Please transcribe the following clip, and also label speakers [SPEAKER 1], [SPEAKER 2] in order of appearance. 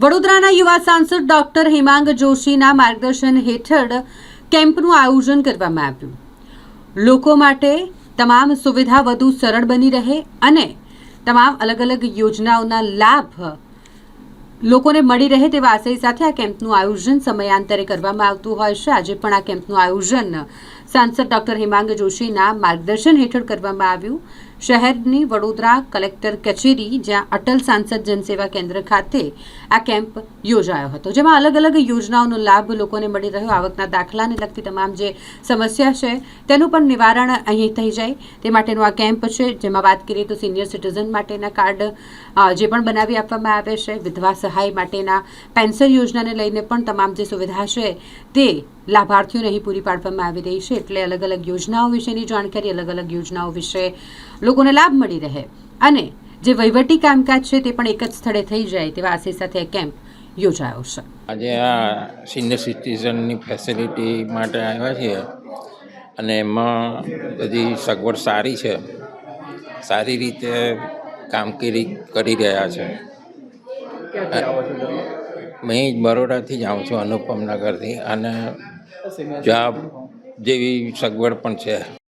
[SPEAKER 1] વડોદરાના યુવા સાંસદ ડોક્ટર હેમાંગ જોશીના માર્ગદર્શન હેઠળ કેમ્પનું આયોજન કરવામાં આવ્યું. લોકો માટે તમામ સુવિધા વધુ સરળ બની રહે અને તમામ અલગ અલગ યોજનાઓના લાભ લોકોને મળી રહે તેવા આશય સાથે આ કેમ્પનું આયોજન સમયાંતરે કરવામાં આવતું હોય છે. આજે પણ આ કેમ્પનું આયોજન સાંસદ ડોક્ટર હેમાંગ જોશીના માર્ગદર્શન હેઠળ કરવામાં આવ્યું. શહેરની વડોદરા કલેક્ટર કચેરી, જ્યાં અટલ સાંસદ જનસેવા કેન્દ્ર ખાતે આ કેમ્પ યોજાયો હતો. જેમાં અલગ અલગ યોજનાઓનો લાભ લોકોને મળી રહ્યો. આવકના દાખલાને લગતી તમામ જે સમસ્યા છે, તેનું પણ નિવારણ અહીં થઈ જાય. તે માટેનો આ કેમ્પ છે. જેમાં વાત કરીએ તો સિનિયર સિટીઝન માટેના કાર્ડ જે પણ બનાવી આપવામાં આવે છે, વિધવા સહાય માટેના પેન્શન યોજનાને લઈને પણ તમામ જે સુવિધા છે, તે લાભાર્થીઓને અહીં પૂરી પાડવામાં આવી રહી છે. એટલે અલગ અલગ યોજનાઓ વિશેની જાણકારી, અલગ અલગ યોજનાઓ વિશે લોકોને લાભ મળી રહે. અને જે વહીવટી કામકાજ છે તે પણ એક જ સ્થળે થઈ જાય તેવા આશય સાથે કેમ્પ યોજાયો છે.
[SPEAKER 2] આજે આ સિનિયર સિટીઝનની ફેસિલિટી માટે આવ્યા છીએ. અને એમાં બધી સગવડ સારી છે. સારી રીતે કામગીરી કરી રહ્યા છે. મેં બરોડાથી જ આવું છું અનુપમ નગરથી અને જોબ જેવી સગવડ પણ છે.